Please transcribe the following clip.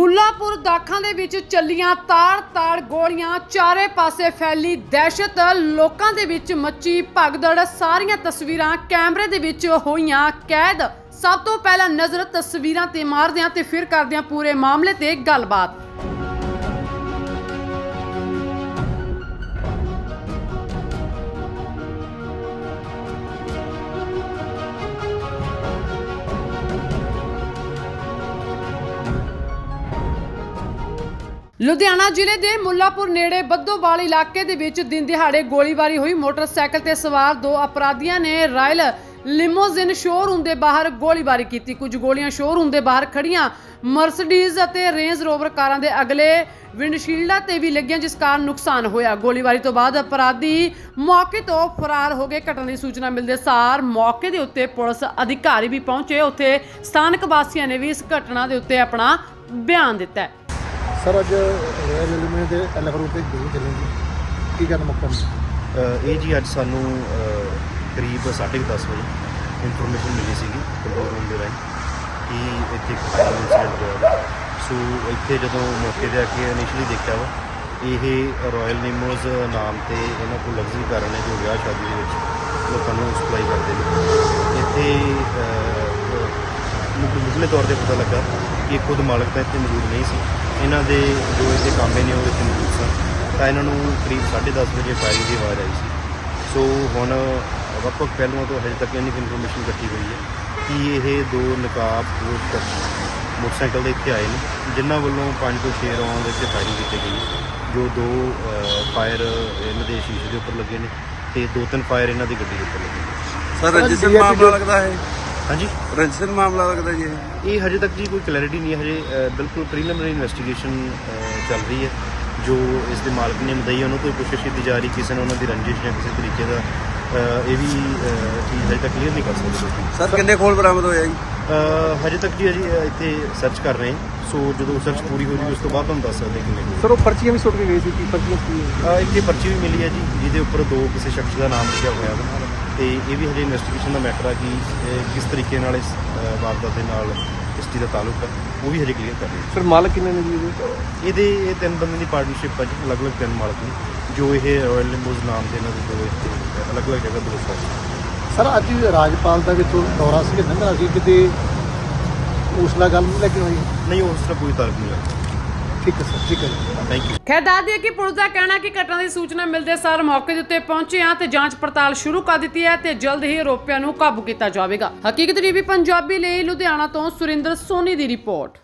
ਮੁੱਲਾਪੁਰ ਦਾਖਾਂ ਦੇ ਵਿੱਚ ਚੱਲੀਆਂ ਤਾੜ-ਤਾੜ ਗੋਲੀਆਂ, ਚਾਰੇ ਪਾਸੇ ਫੈਲੀ ਦਹਿਸ਼ਤ। ਲੋਕਾਂ ਦੇ ਵਿੱਚ ਮੱਚੀ ਭਗਦੜ। ਸਾਰੀਆਂ ਤਸਵੀਰਾਂ ਕੈਮਰੇ ਦੇ ਵਿੱਚ ਹੋਈਆਂ ਕੈਦ। ਸਭ ਤੋਂ ਪਹਿਲਾਂ ਨਜ਼ਰ ਤਸਵੀਰਾਂ ਤੇ ਮਾਰਦਿਆਂ ਹਾਂ ਤੇ ਫਿਰ ਕਰਦਿਆਂ ਪੂਰੇ ਮਾਮਲੇ ਤੇ ਗੱਲਬਾਤ। ਲੁਧਿਆਣਾ ਜ਼ਿਲ੍ਹੇ ਦੇ ਮੁੱਲਾਪੁਰ ਨੇੜੇ ਬੱਦੋਵਾਲ ਇਲਾਕੇ ਦੇ ਵਿੱਚ ਦਿਨ ਦਿਹਾੜੇ ਗੋਲੀਬਾਰੀ ਹੋਈ। ਮੋਟਰਸਾਈਕਲ ਤੇ ਸਵਾਰ ਦੋ ਅਪਰਾਧੀਆਂ ਨੇ ਰਾਇਲ ਲਿਮੋਜ਼ਿਨ ਸ਼ੋਰੂਮ ਦੇ ਬਾਹਰ ਗੋਲੀਬਾਰੀ ਕੀਤੀ। ਕੁਝ ਗੋਲੀਆਂ ਸ਼ੋਰੂਮ ਦੇ ਬਾਹਰ ਖੜੀਆਂ ਮਰਸੀਡੀਜ਼ ਅਤੇ ਰੇਂਜ ਰੋਵਰ ਕਾਰਾਂ ਦੇ ਅਗਲੇ ਵਿੰਡਸ਼ੀਲਡਾਂ ਤੇ ਵੀ ਲੱਗੀਆਂ, ਜਿਸ ਕਾਰਨ ਨੁਕਸਾਨ ਹੋਇਆ। ਗੋਲੀਬਾਰੀ ਤੋਂ ਬਾਅਦ ਅਪਰਾਧੀ ਮੌਕੇ ਤੋਂ ਫਰਾਰ ਹੋ ਗਏ। ਘਟਨਾ ਦੀ ਸੂਚਨਾ ਮਿਲਦੇ ਸਾਰ ਮੌਕੇ ਦੇ ਉੱਤੇ ਪੁਲਿਸ ਅਧਿਕਾਰੀ ਵੀ ਪਹੁੰਚੇ। ਉੱਥੇ ਸਥਾਨਕ ਵਾਸੀਆਂ ਨੇ ਵੀ ਇਸ ਘਟਨਾ ਦੇ ਉੱਤੇ ਆਪਣਾ ਬਿਆਨ ਦਿੱਤਾ ਹੈ। ਸਰ ਅੱਜ ਰੋਇਲ ਐਲੀਮੈਂਟ ਦੇ ਐਲਫ ਤੇ ਗੋਲੀ ਚੱਲੇਗੀ ਕੀ ਕਰਨ ਮੁੱਕਾ ਇਹ ਜੀ ਅੱਜ ਸਾਨੂੰ ਅ, ਕਰੀਬ 10:30 ਵਜੇ ਇਨਫੋਰਮੇਸ਼ਨ ਮਿਲੀ ਸੀਗੀ ਕੰਟਰੋਲ ਰੂਮ ਦੇ ਰਾਹੀਂ ਕਿ ਇੱਥੇ ਇੱਕ ਫਾਇਰ ਇਨਸੀਡੈਂਟ ਹੋਇਆ ਸੋ ਇੱਥੇ ਜਦੋਂ ਮੌਕੇ ਤੇ ਆ ਕੇ ਇਨੀਸ਼ੀਅਲੀ ਦੇਖਿਆ ਵਾ ਇਹ ਰਾਇਲ ਨੀਮੋਜ਼ ਨਾਮ ਤੇ ਇਹਨਾਂ ਕੋਲ ਲਗਜ਼ਰੀ ਕਾਰ ਨੇ ਜੋ ਵਿਆਹ ਸ਼ਾਦੀ ਦੇ ਵਿੱਚ ਲੋਕਾਂ ਨੂੰ ਸਪਲਾਈ ਕਰਦੇ ਨੇ। ਇੱਥੇ ਅ, ਮੁੱਢਲੇ ਤੌਰ ਤੇ ਪਤਾ ਲੱਗਾ ਕਿ ਖੁਦ ਮਾਲਕ ਤਾਂ ਇੱਥੇ ਮੌਜੂਦ ਨਹੀਂ ਸੀ। ਇਹਨਾਂ ਦੇ ਜੋ ਇਹਦੇ ਕਾਮੇ ਨੇ ਉਹ ਇੱਥੇ ਮੌਜੂਦ ਸਨ ਤਾਂ ਇਹਨਾਂ ਨੂੰ ਕਰੀਬ 10:30 ਵਜੇ ਫਾਇਰਿੰਗ ਦੀ ਆਵਾਜ਼ ਆਈ ਸੀ। ਸੋ ਹੁਣ ਵੱਖ-ਵੱਖ ਪਹਿਲੂਆਂ ਤੋਂ ਹਜੇ ਤੱਕ ਇੰਨੀ ਇਨਫੋਰਮੇਸ਼ਨ ਇਕੱਠੀ ਹੋਈ ਹੈ ਕਿ ਇਹ ਦੋ ਨਕਾਬ ਦੋ ਮੋਟਰਸਾਈਕਲ ਦੇ ਇੱਥੇ ਆਏ ਨੇ ਜਿਨ੍ਹਾਂ ਵੱਲੋਂ 5 ਤੋਂ 6 ਰੌਂਦ ਦੇ ਉੱਤੇ ਫਾਇਰਿੰਗ ਕੀਤੀ ਗਈ ਹੈ। ਜੋ ਦੋ ਫਾਇਰ ਇਹਨਾਂ ਦੇ ਸ਼ੀਸ਼ੇ ਦੇ ਉੱਪਰ ਲੱਗੇ ਨੇ ਤੇ ਦੋ ਤਿੰਨ ਫਾਇਰ ਇਹਨਾਂ ਦੀ ਗੱਡੀ ਦੇ ਉੱਪਰ ਲੱਗੇ ਨੇ। ਸਰ ਰਜਿਸਟਰ ਮਾਮਲਾ ਲੱਗਦਾ ਹੈ? ਹਾਂਜੀ? ਰਜਿਸਟਰ ਮਾਮਲਾ ਲੱਗਦਾ ਜੀ ਇਹ। ਇਹ ਹਜੇ ਤੱਕ ਜੀ ਕੋਈ ਕਲੈਰਿਟੀ ਨਹੀਂ ਹੈ ਹਜੇ ਅ, ਬਿਲਕੁਲ ਪ੍ਰੀਲਿਮਿਨਰੀ ਇਨਵੈਸਟੀਗੇਸ਼ਨ ਚੱਲ ਰਹੀ ਹੈ। ਜੋ ਇਸ ਦੇ ਮਾਲਕ ਨੇ ਮਦਈ ਉਹਨਾਂ ਤੋਂ ਪੁੱਛਿਸ਼ ਕੀਤੀ ਜਾ ਰਹੀ ਕਿਸੇ ਨੇ ਉਹਨਾਂ ਦੀ ਰੰਜਿਸ਼ ਜਾਂ ਕਿਸੇ ਤਰੀਕੇ ਦਾ ਅ, ਇਹ ਵੀ ਅ, ਚੀਜ਼ ਹਜੇ ਤੱਕ ਕਲੀਅਰ ਨਹੀਂ ਕਰ ਸਕਦੇ। ਸਰ ਕਿੰਨੇ ਖੋਲ ਬਰਾਮਦ ਹੋਇਆ ਜੀ? ਅ, ਹਜੇ ਤੱਕ ਜੀ ਅਜੇ ਇੱਥੇ ਸਰਚ ਕਰ ਰਹੇ ਹਾਂ। ਸੋ ਜਦੋਂ ਸਰਚ ਪੂਰੀ ਹੋ ਜਾਊਗੀ ਉਸ ਤੋਂ ਬਾਅਦ ਤੁਹਾਨੂੰ ਦੱਸ ਸਕਦੇ ਕਿੰਨੇ। ਸਰ ਉਹ ਪਰਚੀਆਂ ਵੀ ਸੁੱਟ ਕੇ ਗਏ ਸੀ ਕੀ ਪਰਚੀਆਂ ਕੀ ਹੈ ਅ, ਇੱਥੇ ਪਰਚੀ ਵੀ ਮਿਲੀ ਹੈ ਜੀ ਜਿਹਦੇ ਉੱਪਰ ਦੋ ਕਿਸੇ ਸ਼ਖਸ ਦਾ ਨਾਮ ਲਿਖਿਆ ਹੋਇਆ ਵਾ। ਤੇ ਇਹ ਵੀ ਹਜੇ ਇਨਵੈਸਟੀਗੇਸ਼ਨ ਦਾ ਮੈਟਰ ਆ ਕਿ ਇਹ ਕਿਸ ਤਰੀਕੇ ਨਾਲ ਇਸ ਅ, ਵਾਰਦਾਤ ਦੇ ਨਾਲ ਇਸ ਚੀਜ਼ ਦਾ ਤਾਲੁਕ ਹੈ ਉਹ ਵੀ ਹਜੇ ਕਲੀਅਰ ਕਰ ਰਹੇ ਸਰ ਮਾਲਕ ਕਿੰਨੇ ਨੇ ਜੀ ਇਹਦੇ? ਇਹਦੇ ਇਹ ਤਿੰਨ ਬੰਦੇ ਦੀ ਪਾਰਟਨਰਸ਼ਿਪ ਹੈ ਜੀ ਅਲੱਗ-ਅਲੱਗ ਤਿੰਨ ਮਾਲਕ ਨੇ ਜੋ ਇਹ ਰਾਇਲ ਲਿੰਬੋਜ਼ ਨਾਮ ਦੇ ਇਹਨਾਂ ਦੇ ਦੋ ਇੱਥੇ ਅਲੱਗ-ਅਲੱਗ ਜਗ੍ਹਾ ਦੋਸਤ ਹੈ ਸਰ ਅੱਜ ਰਾਜਪਾਲ ਦਾ ਵਿੱਚੋਂ ਦੌਰਾ ਸੀ ਲੰਘਣਾ ਸੀ ਕਿਤੇ ਉਸਲਾ ਗੱਲ ਨਹੀਂ ਲੱਗੀ ਹੋਈ? ਨਹੀਂ ਉਸ ਤਰ੍ਹਾਂ ਕੋਈ ਤਾਲੁਕ ਨਹੀਂ ਹੈ ਠੀਕ ਹੈ ਸਰ, ਠੀਕ ਹੈ ਥੈਂਕ ਯੂ ਖੈਰ, ਦੱਸ ਦਈਏ ਕਿ ਪੁਲਿਸ ਦਾ ਕਹਿਣਾ ਕਿ ਘਟਨਾ ਦੀ ਸੂਚਨਾ ਮਿਲਦੇ ਸਾਰ ਮੌਕੇ ਦੇ ਉੱਤੇ ਪਹੁੰਚੇ ਆ ਤੇ ਜਾਂਚ ਪੜਤਾਲ ਸ਼ੁਰੂ ਕਰ ਦਿੱਤੀ ਹੈ ਤੇ ਜਲਦ ਹੀ ਆਰੋਪੀਆਂ ਨੂੰ ਕਾਬੂ ਕੀਤਾ ਜਾਵੇਗਾ। ਹਕੀਕਤ ਟੀਵੀ ਪੰਜਾਬੀ ਲਈ ਲੁਧਿਆਣਾ ਤੋਂ ਸੁਰਿੰਦਰ ਸੋਨੀ ਦੀ ਰਿਪੋਰਟ।